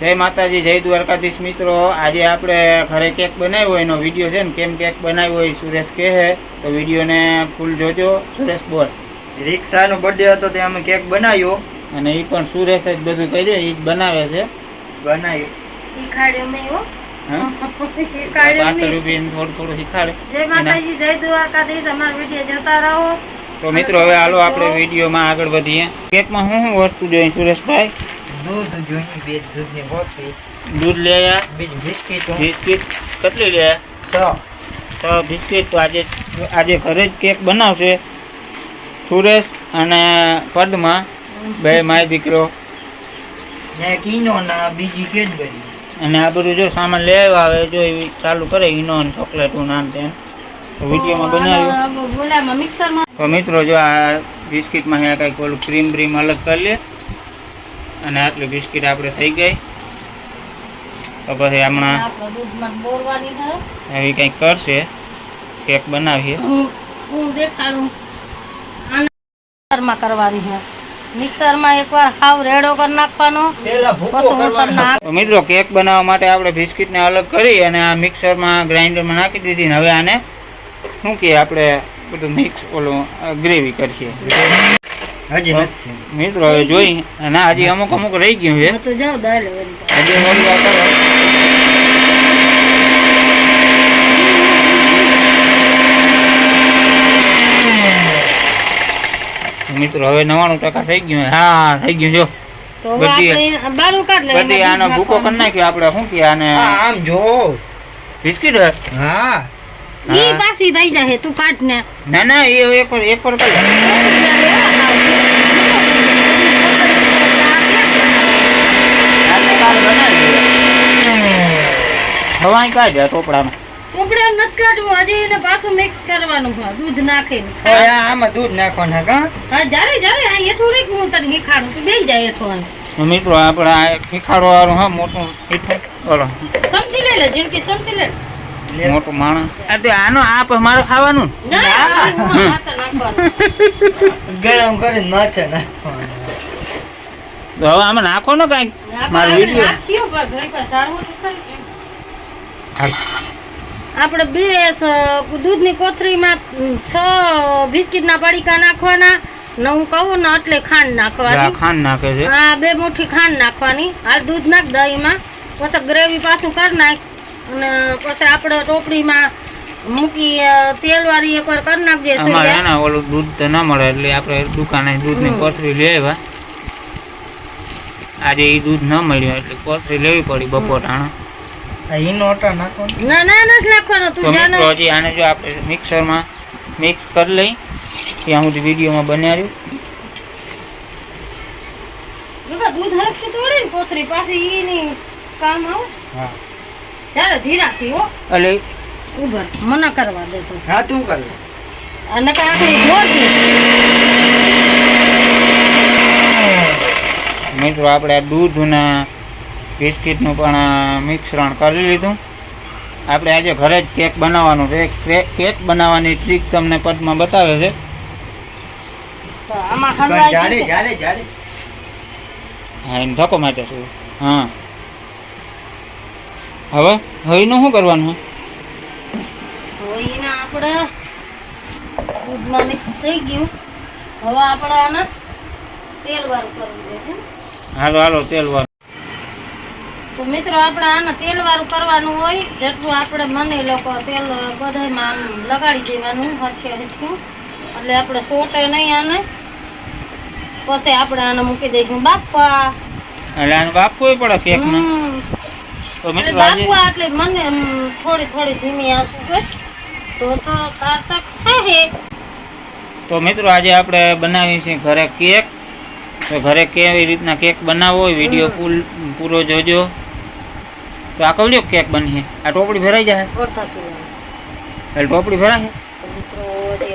જય માતાજી જય દ્વારકાધીશ મિત્રો. આજે આપણે ઘરે કેક બનાવ્યો એનો વીડિયો છે ને કેમ કેક બનાવ્યો એ સુરેશ કહે છે. તો વિડીયોને ફૂલ જોજો. સુરેશ બોલ. રિક્ષાનો બર્થડે હતો તે અમે કેક બનાવ્યો. અને એ પણ સુરેશ જ બધું કહી દે એ જ બનાવે છે. બનાવ્યો. શીખાડ્યો મેં હો? હા શીખાડ્યો પાંચસો મેં રૂપિયા થોડું થોડું શીખાડે. જય માતાજી જય દ્વારકાધીશ. અમારા વીડિયો જોતા રહો. તો મિત્રો હવે હાલો આપણે વિડીયોમાં આગળ વધીએ. કેકમાં શું શું વસ્તુ જોઈએ સુરેશભાઈ? દૂધ જોઈએ બે દૂધની બોટલી દૂધ લઈ આવ્યા બીજું બિસ્કીટ. બિસ્કિટ કેટલી લઈ આવ્યા છ તો બિસ્કિટ તો આજે આજે ઘરે જ કેક બનાવશે. સુરેશ અને પદ્મા બે માય દીકરો. ને કીનો ના બીજી કેડબરી. અને આ બધું જો સામાન લે આવે હવે જો એ ચાલુ કરે ઈનો અને ચોકલેટું નાન તેમ. તો વિડીયોમાં બનાવ્યું. મિક્સરમાં તો મિત્રો જો આ બિસ્કિટમાં અહીંયા કંઈક ઓલું ક્રીમ બ્રીમ અલગ કરી લે. અને આટલી બિસ્કિટ આપણે થઈ ગઈ. તો પછી હમણાં આપણે દૂધમાં બોરવાની છે. એવી કંઈક કરશે કેક બનાવીએ. હું હું દેખાડું. મિક્સરમાં કરવાની છે. મિક્સરમાં એકવાર સાવ રેડો કરી નાખવાનો. મિત્રો કેક બનાવવા માટે આપણે બિસ્કિટને અલગ કરી અને આ મિક્સરમાં ગ્રાઇન્ડરમાં નાખી દીધી ને હવે આને શું કે આપણે બધું મિક્સ ઓલું ગ્રેવી કરીએ. હજી નથી. મિત્રો હવે જોઈ. અને હજી અમુક અમુક રહી ગયું છે. તો દાલ હજી મિત્રો હવે નવાણું ટકા થઈ ગયું હા થઈ ગયું જો બધી- આપણે બારું કાઢ લે બધી આનો ભૂકો કરી નાખ્યો આપણે. શું કે આને? આમ જો. બિસ્કીટ હા. ઈ પાછી થઈ જાય તું કાઢ ને. ના ના એ એક પર એક પર દઈએ. હવાઈ કાઢ્યા ટોપડામાં. એમ નથી કાઢવું હજી એને પાછું મિક્સ કરવાનું હોય દૂધ નાખીને હવે આમાં દૂધ નાખવાના કા? હા જ્યારે જ્યારે આ હેઠું રહી હું તને હીખાડું તું બેસી જાય હેઠું. મિત્રો આપણે આ શીખાડો વાળું હા મોટું બોલો સમજી લે લે જિંદગી સમજી લે. મોટું માણસ. આ તે આનો આપ પછી મારે ખાવાનું ગરમ કરીને માથે નાખવાના. તો હવે આમાં નાખો ને કાંઈક. મારો વીડિયો. આપણે બે દૂધની કોથળીમાં છ બિસ્કિટના પડીકા નાખવાના. ને હું કહું ને એટલે ખાંડ આ નાખવાની ખાંડ નાખે છે. હા બે મુઠ્ઠી ખાંડ નાખવાની. હાલ દૂધ નાખ દહીંમાં. પછી ગ્રેવી પાછું કરી નાખ. અને પછી આપણે ટોપડીમાં મૂકી તેલવાળી એકવાર કરી નાખજે અમારે ઓલું દૂધ તો ન મળે એટલે આપણે દુકાને દૂધની. કોથળી લઈ આવ્યા. આજે એ દૂધ ન મળ્યું એટલે કોથળી લેવી પડી બપોર ટાણા આ ઈનો અટા નાખવાનો? ના ના નથી નાખવાનો. તું જાનો. હજી આને જો આપણે મિક્સરમાં મિક્સ કરી લઈ ત્યાં હું વિડીયોમાં બનાવ્યું. બધા દૂધ તોડે ને કામ આવે. હા. ચાલે ધીરાથી હો. એટલે ઉભર મના કરવા દે તો. હા તું કર. અને કે આખરી જોરથી મિત્રો આપણે આ દૂધના બિસ્કિટનું પણ મિશ્રણ કરી લીધું. આપણે આજે ઘરે જ કેક બનાવવાનું છે. કે- કેક બનાવવાની ટ્રીક તમને પદમાં બતાવે છે. આમાં પણ જાડે જાડે જાડે. હા એમ ધક્કો માટે શું? હા. હવે હવે શું કરવાનું હવે આપણે દૂધમાં મિક્સ થઈ ગયું. હવે આપણે આને તેલ વાળું કરવું છે હાલો હાલો તેલ વાળું. તો મિત્રો આપણે આને તેલ વાળું કરવાનું હોય જેટલું આપણે મને લોકો તેલ બધામાં આમ લગાડી દેવાનું હરખે હરખું. એટલે આપણે સોટે નહીં આને. પછી આપણે આને મૂકી દઈશું બાપા એટલે આને બાપવું પડે કેકને હમ. તો મિત્રો આજે એટલે મને થોડી થોડી ધીમી આંસુ છે. તો તો તાર ખાહે તો મિત્રો આજે આપણે બનાવી છે ઘરે કેક. તો ઘરે કેવી રીતના કેક બનાવવો હોય વીડિયો ફૂલ પૂરો જોજો. તો આ કવડ્યો કેક બની આ ટોપડી ભરાઈ જાય? એટલે ટોપડી ભરાય મિત્રો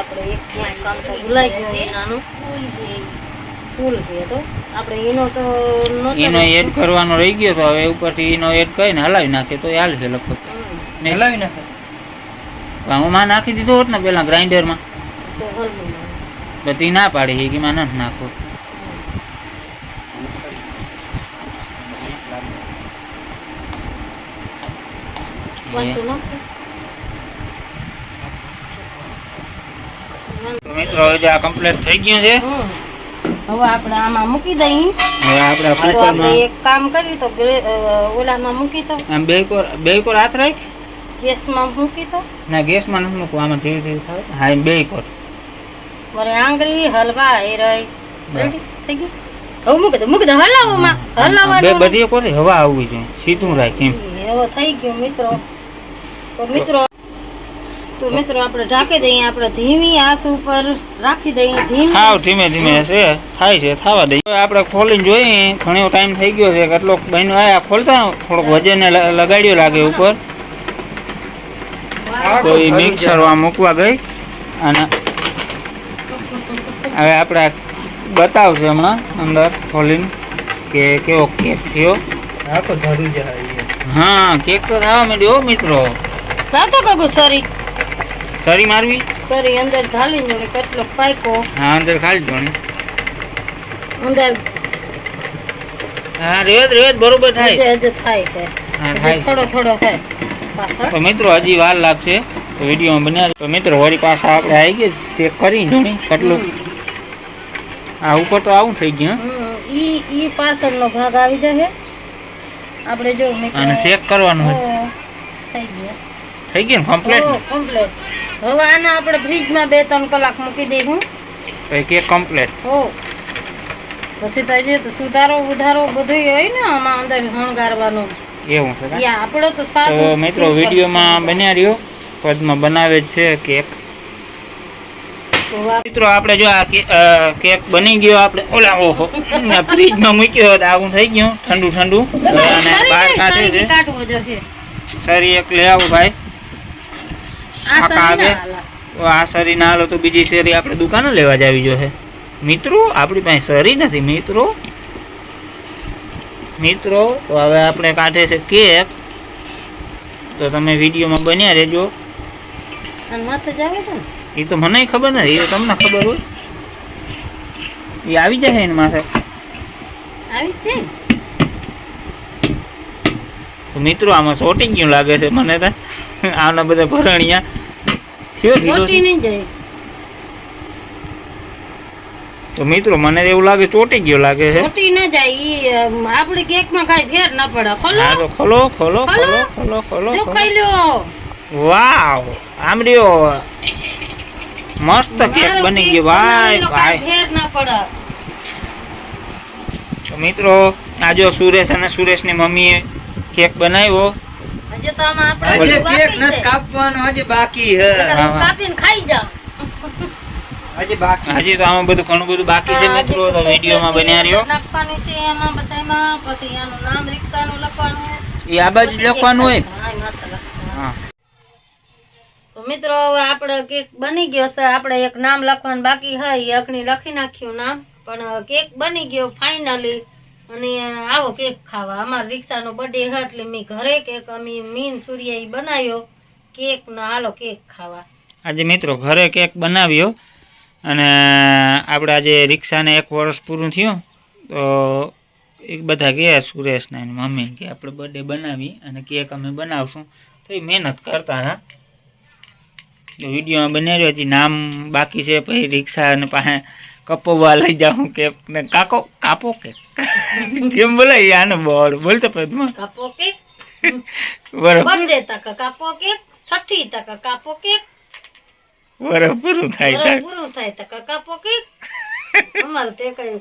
આપણે એક એક કામ તો ભૂલાઈ ગયું નાનું. ફૂલ છે તો. આપણે ઈનો તો ઈનો એડ કરવાનો રહી ગયો તો હવે ઉપરથી ઈનો એડ કરીને હલાવી નાખે તો હાલ છે લગભગ. ને હલાવી નાખે. હું માં નાખી દીધો હોત ને પેલા ગ્રાઇન્ડરમાં. તો હલવું ના. બધી ના પાડી છે કે માં નથી નાખો. મિત્રો હવે આ કમ્પ્લીટ થઈ ગયું છે. હવે આપણે આમાં મૂકી દઈએ. હવે આપણે આપણે એક કામ કરી તો ઓલામાં મૂકી તો આમ બે કોર બે કોર હાથ રાખ. ગેસમાં મૂકી તો ના ગેસમાં નથી મૂકવું આમાં ધીરે ધીરે થાય. હા બે કોર. મારે આંગળી હલવા એ રહી. થઈ ગઈ હવે મૂકી દો મૂકી દો હલાવવામાં હલાવવાનું બધી કોર હવા આવવી જોઈએ સીધું રાખ એમ. હવે થઈ ગયું મિત્રો. તો મિત્રો તો મિત્રો આપણે ઢાંકી દઈએ આપણે ધીમી આંચ ઉપર રાખી દઈએ ધીમી. હાવ ધીમે ધીમે છે થાય છે થવા દઈએ. હવે આપણે ખોલીને જોઈએ ઘણો ટાઈમ થઈ ગયો છે કેટલોક બહેનો આયા ખોલતા થોડોક વજન લગાડ્યો લાગે ઉપર. તો એ મિક્સરમાં મૂકવા ગઈ અને હવે આપણે બતાવશે હમણાં અંદર ખોલીને કે કેવો કેક થયો. હા તો ધરું જાય હા કેક તો થવા માંડ્યો હો મિત્રો. તો કગુ સરી સરી મારવી? સરી અંદર ઘાલી જોડે કેટલો પાયકો. હા અંદર ખાલી જોણી અંદર હા રેત રેત બરોબર થાય. હજે હજે થાય છે. થોડો થોડો થાય તો મિત્રો હજી વાર લાગશે. તો વિડીયોમાં તો મિત્રો વળી પાછા આપણે આવી ગયા ચેક કરી જોણી કેટલું? આ ઉપર તો આવું થઈ ગયું. ઈ ઈ પાછળનો ભાગ આવી જશે. આપણે જો અને ચેક કરવાનું થઈ ગયો. થઈ ગયું કમ્પ્લીટ કમ્પ્લીટ હવે આના આપણે ફ્રીજમાં બે ત્રણ કલાક મૂકી દઈશું કેક કમ્પ્લીટ હો. પછી તજે તો સુધારો ઉધારો બધું હોય ને આમાં અંદર હણગારવાનું એવું છે આપણે તો તો સાદું મિત્રો વિડીયોમાં બન્યા રહ્યો. પદમાં બનાવે છે કેક. તો મિત્રો આપણે જો આ કેક બની ગયો આપણે ઓલા ઓહો ફ્રીજમાં મૂક્યો તો આવું થઈ ગયું ઠંડુ ઠંડુ. અને સરી બહાર કાઢે છે. સરી એક લઈ આવો ભાઈ. આ આ સરી ના હાલે. તો આ સરી ના હાલો તો બીજી શેરી આપણે દુકાને લેવા જાવી જોઈએ. મિત્રો આપણી પાસે સરી નથી મિત્રો. મિત્રો તો હવે આપણે કાઢે છે કેક. તો તમે વિડીયોમાં બન્યા રહેજો. આવે ને? એ તો મને ખબર નથી એ તો તમને ખબર હોય. એ આવી જશે એની માથે. આવી જ છે ને? તો મિત્રો આમાં ચોટી ગયું લાગે છે મને તો? આના બધા ભરણિયા. તો મિત્રો મને એવું લાગે ચોટી ગયો લાગે છે? ચોટી ના જાય આપણી કેકમાં કાંઈ ફેર ના પડે. ખોલો. તો ખોલો ખોલો ખોલો. ખોલો. ખોલો જો ખાઈ લ્યો વાવ! આમ મસ્ત કેક બની કેક ગયો ભાઈ ભાઈ. ફેર ના પડે. તો મિત્રો આજો સુરેશ અને સુરેશની મમ્મીએ કેક બનાવ્યો? હજી તો આમાં આપણે હજી કેક બાકી કાપવાનો હજી બાકી હે. કાપીને ખાઈ જા હજી બાકી હજી તો આમાં બધું ઘણું બધું બાકી છે મિત્રો તો વિડીયોમાં બન્યા રહ્યો. નાખવાની છે એમાં બધામાં પછી આનું નામ રિક્ષાનું લખવાનું. એ આ બાજુ લખવાનું હોય હા, એ માથે લખશું. હા. તો મિત્રો હવે આપણે કેક બની ગયો છે. આપણે એક નામ લખવાનું બાકી હોય અગ્નિ લખી નાખ્યું નામ. પણ કેક બની ગયો ફાઇનલી અને આવો કેક ખાવા. અમારા રિક્ષાનો બર્થડે હતો એટલે મેં ઘરે કેક, અમે મીન સૂર્યાએ બનાવ્યો. કેક ના હાલો કેક ખાવા. આજે મિત્રો ઘરે કેક બનાવ્યો અને આપણે આજે રિક્ષાને એક વર્ષ પૂરું થયું. તો એક બધા ગયા સુરેશને એની મમ્મી કે આપણે બર્થડે બનાવી અને કેક અમે બનાવશું. તો એ મહેનત કરતા હતા. વિડીયોમાં બનાવ્યો હજી નામ બાકી છે, પછી રિક્ષા અને પાસે કપોવા લઈ જાઉં કેક ને કાકો કાપો કેક કેમ બોલે આને બોલ બોલતો પદમાં કાપો કેક બરફ બર્થડે તક કાપો કેક છઠ્ઠી તક કાપો કેક બરફ પૂરું થાય વરસ થાય પૂરું થાય તક કાપો કેક અમારે તે કઈ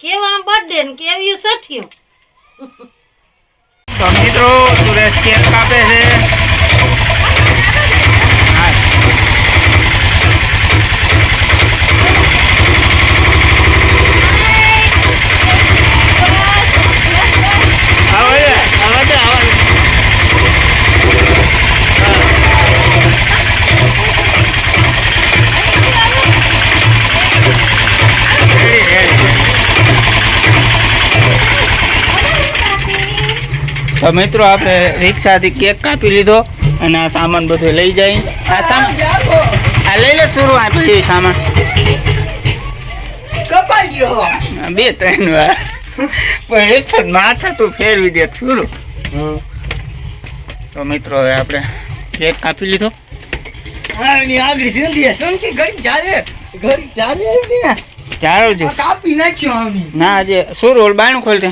કેવા બર્થડે ને કેવ્યું છઠ્ઠિયું તો મિત્રો સુરેશ કેક કાપે છે તો મિત્રો આપણે રિક્ષાથી કેક કાપી લીધો અને આ સામાન બધું લઈ જાય. આ સામાન આ લઈ લે સુરુ આપી સામાન. કપાઈ ગયો બે ત્રણ વાર. પણ એક જ માથા તું ફેરવી દે શરૂ. તો મિત્રો હવે આપણે કેક કાપી લીધો. આગળ સિંધી શું ઘડી ચાલે. ઘડી ચાલે ને ચાલો જો કાપી નાખ્યો ના આજે શું રોલ બાયણું ખોલતે.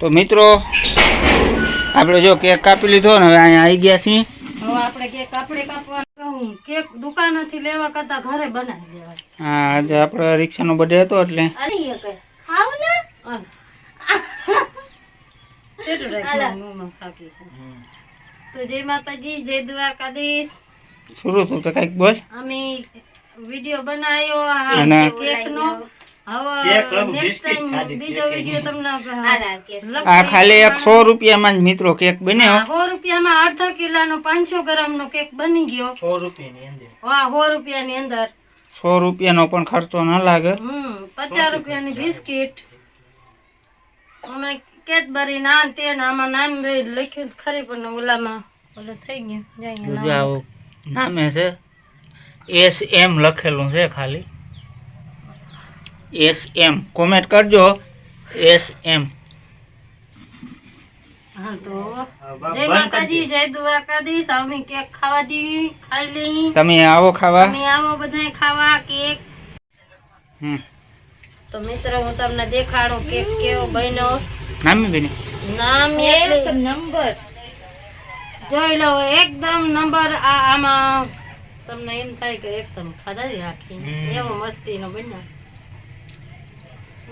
તો મિત્રો આપણે જો કેક કાપી લીધો ને હવે અહીંયા આવી ગયા છીએ. હવે આપણે કેક આપણે કાપવાનું કહું કેક દુકાનેથી લેવા કરતા ઘરે બનાવી લેવાય. હા આજે આપણે રિક્ષાનો બર્થડે હતો એટલે. અરે એ કઈ ખાવ ને? કેટલું રાખ્યું મોંમાં ફાકી તો જય માતાજી જય દ્વારકાધીશ. શરૂ તું તો કંઈક બોલ. અમે વિડિયો બનાવ્યો આ કેકનો. કેક હવે લઉં, નેક્સ્ટ બિસ્કિટ ટાઈમ ખાધી, બીજો કેક વિડિયો તમને આ ખાલી એક સો રૂપિયામાં જ મિત્રો કેક બન્યો. સો રૂપિયામાં અડધા કિલોનો પાંચસો ગ્રામનો કેક બની ગયો. સો રૂપિયાની અંદર. હા સો રૂપિયાની અંદર. સો રૂપિયાનો પણ ખર્ચો ન લાગે. હમ પચાસ રૂપિયાની બિસ્કિટ. અમે કેડબરી ના ને તે ને આમાં નામ રે- લખ્યું તો ખરી પણ ઓલામાં ઓલે થઈ ગયું જાય જોજો નામ. આવું નામે છે. એસ એમ લખેલું છે ખાલી. એસ એમ કોમેન્ટ કરજો. એસ એમ હા તો બા- જય બંધ માતાજી જય દ્વારકાધીશ. અમે કેક ખાવા દી ખાઈ લઈ. તમે આવો ખાવા. અમે આવો બધાય ખાવા કેક. હમ. તો મિત્ર હું તમને દેખાડું કેક કેવો બન્યો. નામી બેન. નામ એક નંબર. જોઈ લો એકદમ નંબર આ આમાં. તમને એમ થાય કે એકદમ ખાધા રાખી. એવો એવો મસ્તીનો બન્યો હમ જો આ તો ખાતો ખરા જરા કાલા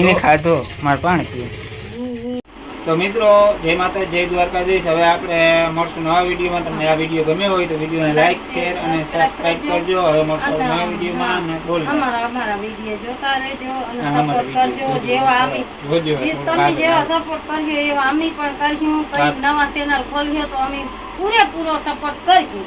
એને ખાધો મારે પાણી પીવું તો મિત્રો જય માતા જય દ્વારકાધીશ. હવે આપણે મળશું નવા વિડીયોમાં. તમને આ વીડિયો ગમ્યો હોય તો વિડીયોને લાઈક શેર અને સબસ્ક્રાઇબ કરજો. હવે મળશું નવા વિડીયોમાં અને બોલ. અમારા અમારા વીડિયો જોતા રહેજો અને સપોર્ટ કરજો. જેવા અમે જોજો. તમે જેવા સપોર્ટ કરજો એવા અમે પણ કર્યું કઈ નવા ચેનલ ખોલ્યો તો અમે પૂરેપૂરો સપોર્ટ કર્યું